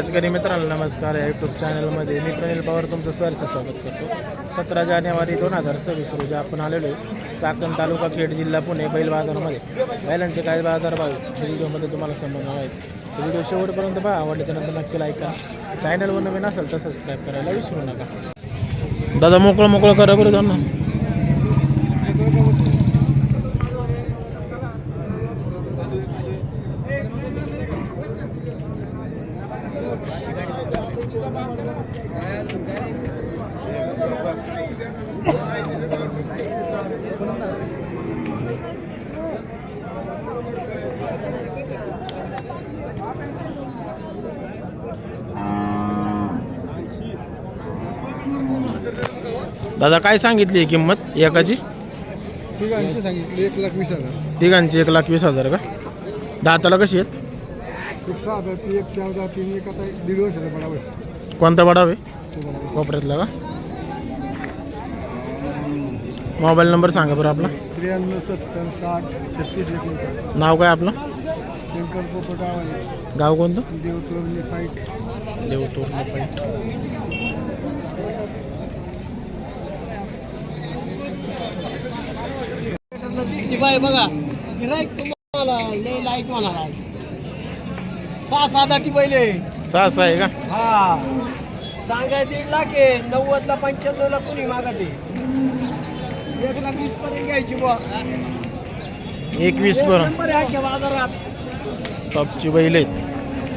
शेतकरी मित्रांनो नमस्कार. या यूट्यूब चॅनलमध्ये मी प्रनिल पवार तुमचं सरचं स्वागत करतो. सतरा जानेवारी दोन हजार सव्वीस रोजी आपण आलेलो आहे चाकण तालुका खेड जिल्हा पुणे बैल बाजारामध्ये बैलांचे काय बाजारभाव या व्हिडिओमध्ये तुम्हाला समजणार आहेत व्हिडिओ शेवटपर्यंत पहा. आवडल्याच्या नंतर नक्की लाईक करा. चॅनलवर नवीन असेल तर सबस्क्राईब करायला विसरू नका. दादा मोकळं मोकळं करा बरं जाऊ दादा काय सांगितली किंमत एकाची? तिघांची सांगितली एक लाख वीस हजार. तिघांची एक लाख वीस हजार का? दाताला कशी आहेत? एक सहा हजार ती एक चार हजार तीन एक आता एक दीड वर्षाचा पडावे कोणता बडावे कोपऱ्यातला का? मोबाईल नंबर सांगा बरं आपला. त्र्याण्णव सत्तर साठ छत्तीस एकोणसाठ. नाव काय आपलं? शंकर पोपट आवाने गाव कोणतं? देवतोरणी फाईट देवतूर पॉईंट. दिसली बाई बघा गिराईक तुम्हाला लय लाईक म्हणा सहा साधा ती पहिले. सहा सहा आहे का? हा. सांगाय दीड लाख आहे नव्वदला पंच्याण्णवला कोणी मागते? एक लाख वीस पर्यंत घ्यायची बुवा. एकवीस एक बरं नंबर आहे अख्ख्या बाजारात. टॉपची बैल आहेत.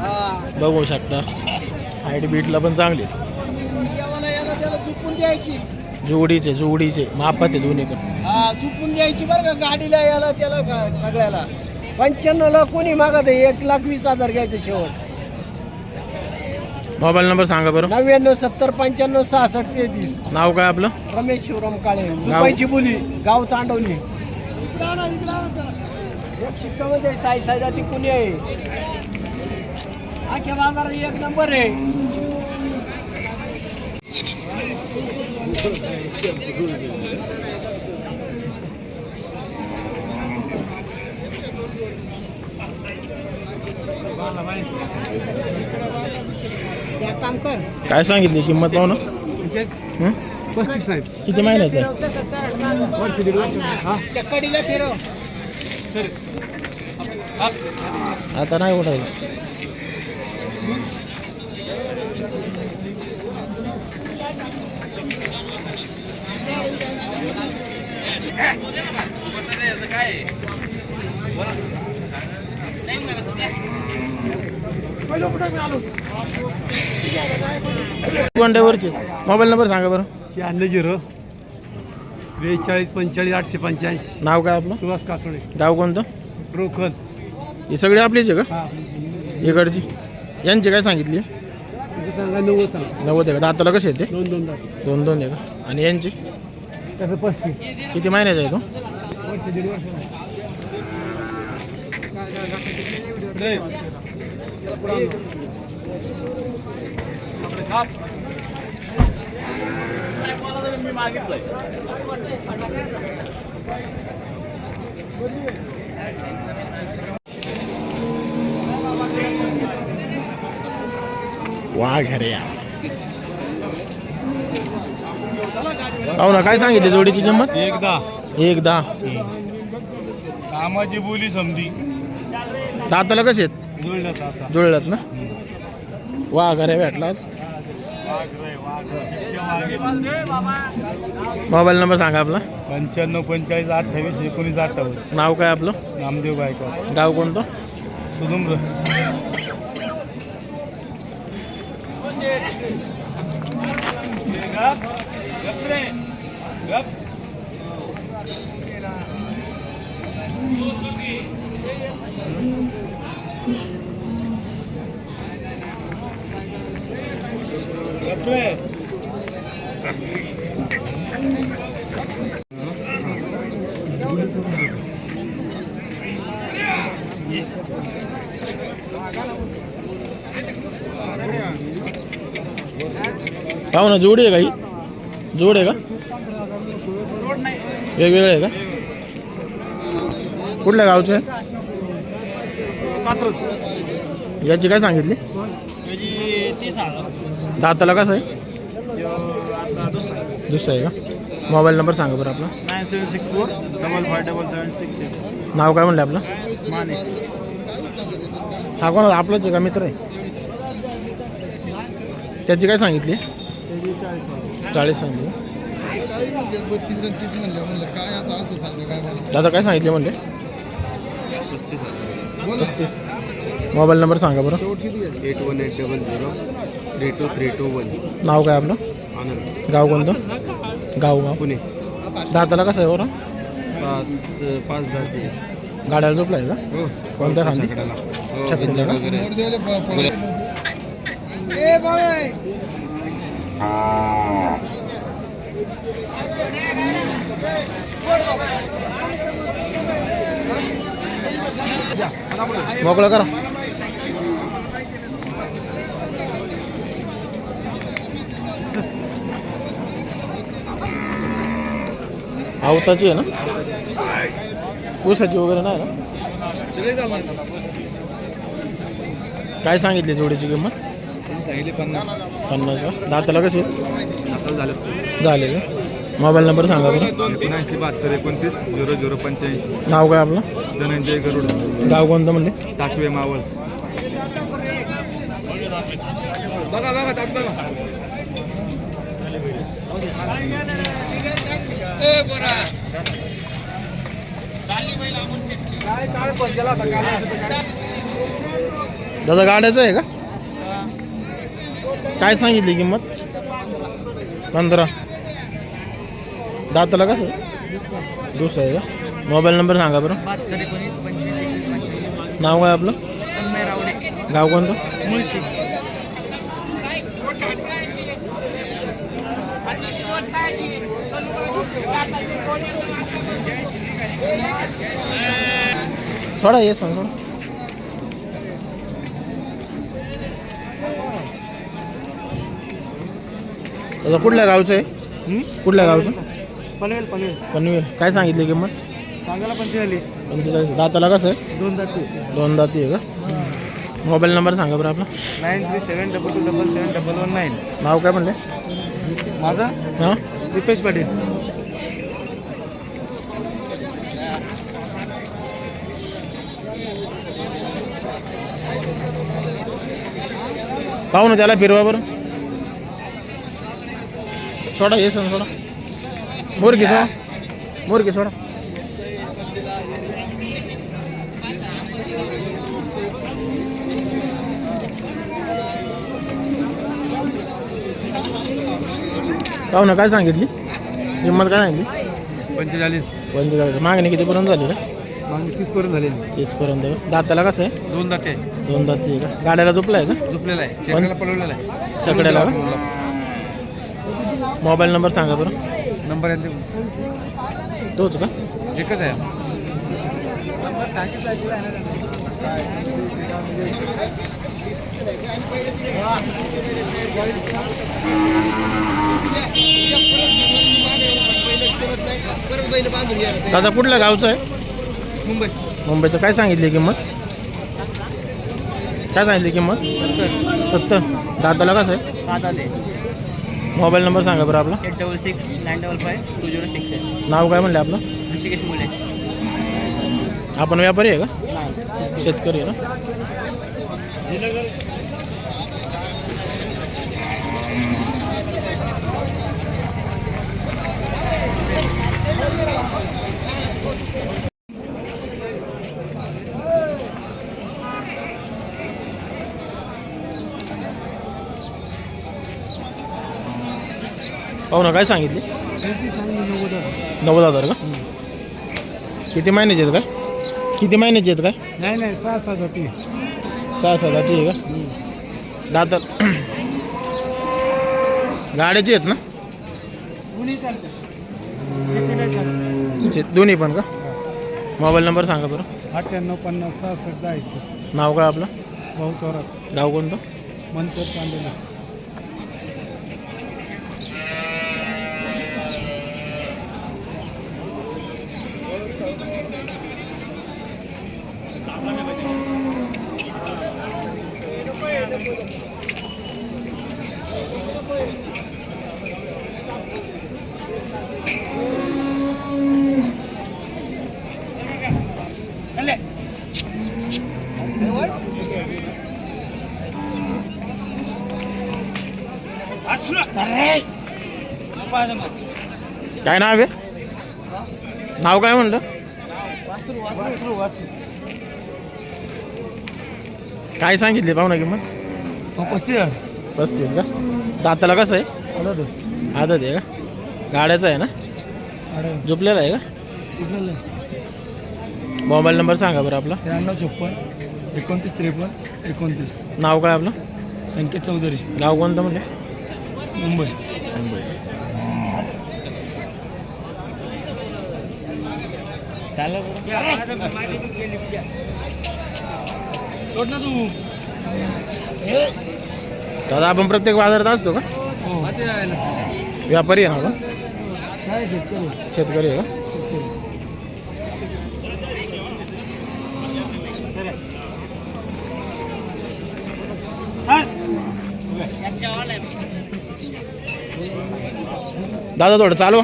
हा. बघू शकता. हाईट बीटला पण चांगली देवाला याला त्याला चुकून द्यायची. जोडीचे जोडीचे मापात आहे दोन्ही पण. हा चुकून द्यायची बरं का गाडीला याला त्याला का सगळ्याला. पंच्याण्णवला कोणी मागत आहे? एक लाख वीस हजार घ्यायचं शेवट. मोबाईल नंबर सांगा बरं. नव्याण्णव सत्तर पंच्याण्णव सहासष्ट तेहतीस. नाव काय आपलं? रमेश शिवराम काळे. मुंबईची बोली गाव चांडवली. शिक्कामध्ये साई साईदा ती कुणी आहे? अख्ख्या बाजारात एक नंबर आहे एक काम कर काय सांगितली किंमत पाहू ना हं? पस्तीस आहेत. किती महिन्याचं आहे वर्ष दीड वर्ष. हा. चक्कडीला फिरव. आता नाही उठायचं. मोबाईल नंबर सांगा बरं. शहाण्णव झिरो बेचाळीस पंचेचाळीस आठशे पंच्याऐंशी. नाव काय आपलं? सुहास कासोडे. गाव कोणतं? रोकल हे सगळे आपलेच आहे का? इकडची. यांची काय सांगितली? सांगा नव्वद सांगा. नव्वद आहे का? दाताला कसे आहेत ते? दोन दोन लाख दोन दोन आहे का? आणि यांची? त्याचं पस्तीस. किती महिन्याचा आहे तो? वर्ष दीड वर्ष वाघ अरे या हो ना काय सांगितली जोडीची किंमत? एकदा. एक दहा कामाची बोली समजी दाताला कसे आहेत? जुळल्यात ना? वाघ अरे भेटलाच. मोबाईल नंबर सांगा आपला. पंच्याण्णव पंचेचाळीस अठ्ठावीस एकोणीस अठ्ठावन्न. नाव काय आपलं? नामदेव गायकवाड. गाव कोणतं? सुधुम्र. ना जोडी आहे का ही जोड आहे का वेगवेगळे आहे का कुठल्या गावचे याची काय सांगितली? दाताला कसं आहे? दुसरं आहे. का? मोबाईल नंबर सांगा बरं आपला. Nine seven six four double five double seven six eight. नाव काय म्हणलं आपलं? माने. हा कोणा आपलाच आहे का? मित्र आहे? त्याची काय सांगितली? चाळीस सांगितली. दादा काय सांगितले म्हणले? पस्तीस. मोबाईल नंबर सांगा बरं. Eight one eight double zero three two three two one. नाव काय आपलं? आनंद. गाव कोणतं? गाव गाव. पुणे. दाताला कसं आहे बरं? पाच पाच दहा ते गाड्याला झोपला आहे का? हो. कोणत्या खांदी? हो, का? मोकळं करा. आवताची आहे ना? ऊसाची वगैरे नाही ना? काय सांगितली जोडीची किंमत? सांगितले पन्नास. पन्नास दाताला कशी? झालं झाले. का मोबाईल नंबर सांगा बरं. एकोणऐंशी बहात्तर एकोणतीस झिरो झिरो पंच्याऐंशी. नाव काय आपलं? धनंजय गरुड. गाव कोणतं म्हणले? टाकवे मावळ. बघा बघा टाक बघा. दादा गाड्याचं आहे का? काय सांगितली किंमत? पंधरा. दाताला कसं? दुसरं आहे का? मोबाईल नंबर सांगा बरं. नाव काय आपलं? गाव कोणतं? मुळशी. सोडा ये सांग सोडा. दादा कुठल्या गावचं आहे? कुठल्या गावचं? पनवेल पनवेल. पनवेल. काय सांगितली किंमत? सांगायला पंचेचाळीस. पंचेचाळीस. दाताला कसं आहे? दोन दाते. दोन दाती आहे का? मोबाईल नंबर सांगा बरं आपला. Nine three seven double two double seven double one nine. नाव काय म्हणले? माझा? हां? दीपेश पाटील. पाहू ना त्याला फिरवा बरं. सोडा ये सण सोडा. मोरगी सोडा मोरगी सोडा पाहू ना काय सांगितली? किंमत काय सांगितली? पंचेचाळीस. पंचेचाळीस. मागणी कितीपर्यंत झाली का मागणी तीस पर्यंत झाले. तीसपर्यंत. का दाताला कसं आहे? दोन दाते. दोन दाती आहे का? गाड्याला झोपला आहे का? झोपलेला आहे. शेताला पळवलेला आहे. चकड्याला का? मोबाईल नंबर सांगा बरं. नंबर यांचे तोच का? एकच आहे. दादा कुठल्या गावचं आहे? मुंबई. मुंबईचं. काय सांगितली किंमत? काय सांगितली किंमत? सत्तर. दादाला कसं आहे? मोबाईल नंबर सांगा बरं आपला. Eight double six nine double five two zero six आहे. नाव काय म्हणलं आपलं? ऋषिकेश मुले. आपण व्यापारी आहे का? शेतकरी आहे ना? पाहू ना काय सांगितली? नव्वद हजार का? किती महिन्याचे आहेत काय? किती महिन्याचे आहेत काय? नाही नाही सहा सहा जाती. सहा सहा जाती आहे का? दातात गाड्याची आहेत ना? चे- दोन्ही पण का? मोबाईल नंबर सांगा बरं. अठ्ठ्याण्णव पन्नास सहासष्ट दहा एकतीस. नाव काय आपलं? भाऊ थोरात. गाव कोणतं? मंचर चांदेला. काय नाव आहे नाव काय म्हणलं काय सांगितली पाहुणा किंमत पस्तीस पस्तीस का? दाताला कसं आहे? आदत आहे. का? गाड्याचं आहे ना? झोपलेला आहे का? मोबाईल नंबर सांगा बरं आपला. त्र्याण्णव छप्पन एकोणतीस त्रेपन्न एकोणतीस. नाव काय आपलं? संकेत चौधरी. गाव कोणतं म्हणजे? मुंबई. मुंबई. सोड ना तू. दादा आपण प्रत्येक बाजारात असतो का? हो. व्यापारी आहे ना आपण? शेतकरी आहे का? दादा थोडं चालू.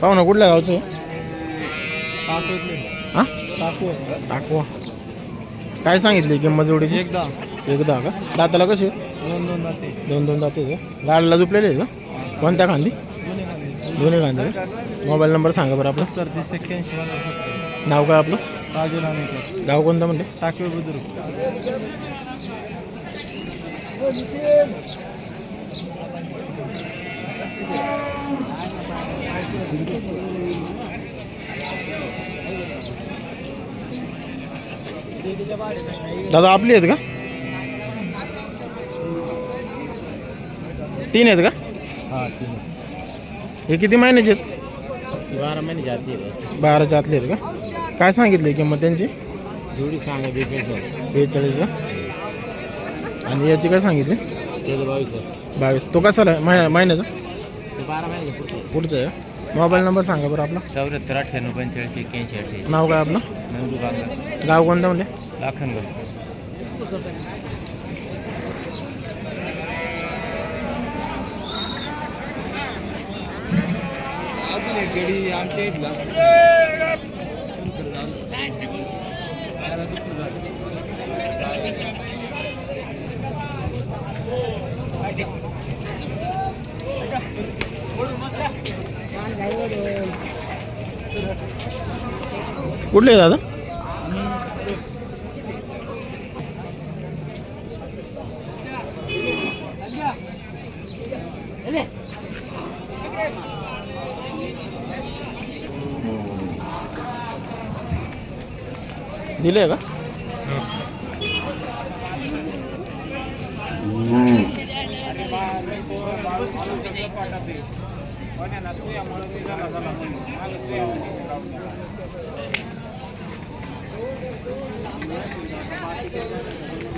पाहू ना कुठल्या गावचं? हा? टाकवा काय सांगितली किंमत जोडीची? एकदा. एकदा का? दाताला कशी? दोन दोन जाते दोन दोन दाते का? गाडीला झुपलेले आहे का? कोणत्या खांदी? दोन्ही खांदी का? मोबाईल नंबर सांगा बरं आपलं. तीस एक्क्याऐंशी नाव काय आपलं? राजू नामेकर गाव कोणतं म्हणते टाकवे बुद्रुक. दादा आपली आहेत का? तीन आहेत का? हा तीन हे किती महिन्याचे आहेत? बारा महिने जाते बाराच्या आतले आहेत का? काय सांगितली किंमत त्यांची? जेवढी सांगा बेचाळीस बेचाळीस का आणि याची काय सांगितली? बावीस बावीस. तो कसा आहे महिन्या महिन्याचा? पुढचं आहे. मोबाईल नंबर सांगा बरं आपला. चौऱ्याहत्तर अठ्ठ्याण्णव पंचेचाळीस एक्क्याऐंशी अठ्ठ्याऐंशी नाव काय आपलं? गाव कोणतं म्हणजे लाखनगड. गेडी आमच्या इथला. कुठले आहे दादा? दिले का?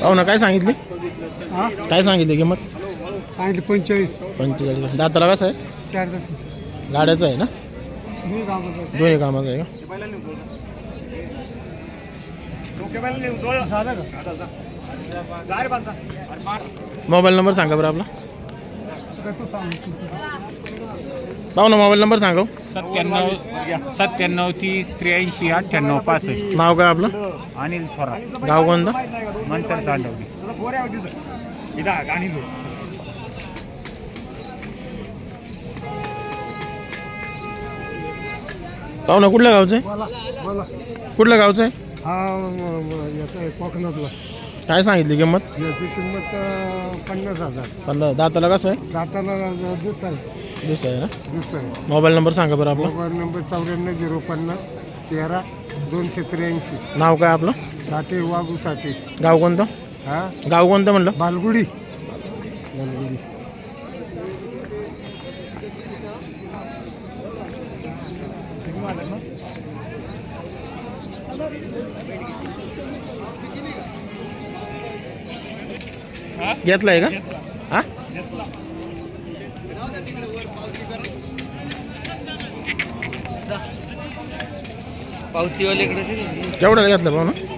पाहू ना काय सांगितली? हा? काय सांगितली किंमत? सांगितले पंचेचाळीस. पंचेचाळीस दाताला कसं आहे? चार गाड्याचं आहे ना? मी कामाचं दोन्ही कामाचं आहे का? झालं का? मोबाईल नंबर सांगा बरं आपला. सांग. पाहू ना मोबाईल नंबर सांगा? सत्त्याण्णव सत्त्याण्णव तीस त्र्याऐंशी अठ्ठ्याण्णव पासष्ट. नाव काय आपलं? अनिल थोरात. गाव कोणतं? मनसर चांडवली. पाहू ना कुठल्या गावचं आहे? बोला बोला. कुठल्या गावचं आहे? हा म- म- याचा आहे कोकणातला. काय सांगितली किंमत? याची किंमत अं, पन्नास हजार. पन्नास दाताला कसं आहे? दाताला दूध आहे. दुसरं आहे ना? आहे. मोबाईल नंबर सांगा बरं आपला. मोबाईल नंबर चौऱ्याण्णव झिरो पन्नास तेरा दोनशे त्र्याऐंशी. नाव काय आपलं? साठे वागू साठे. गाव कोणतं? हा? गाव कोणतं म्हणलं? बालगुडी. बालगुडी. घेतलाय का? हा? पावतीवाले इकडे तेवढ्याला घेतलं पाहू ना?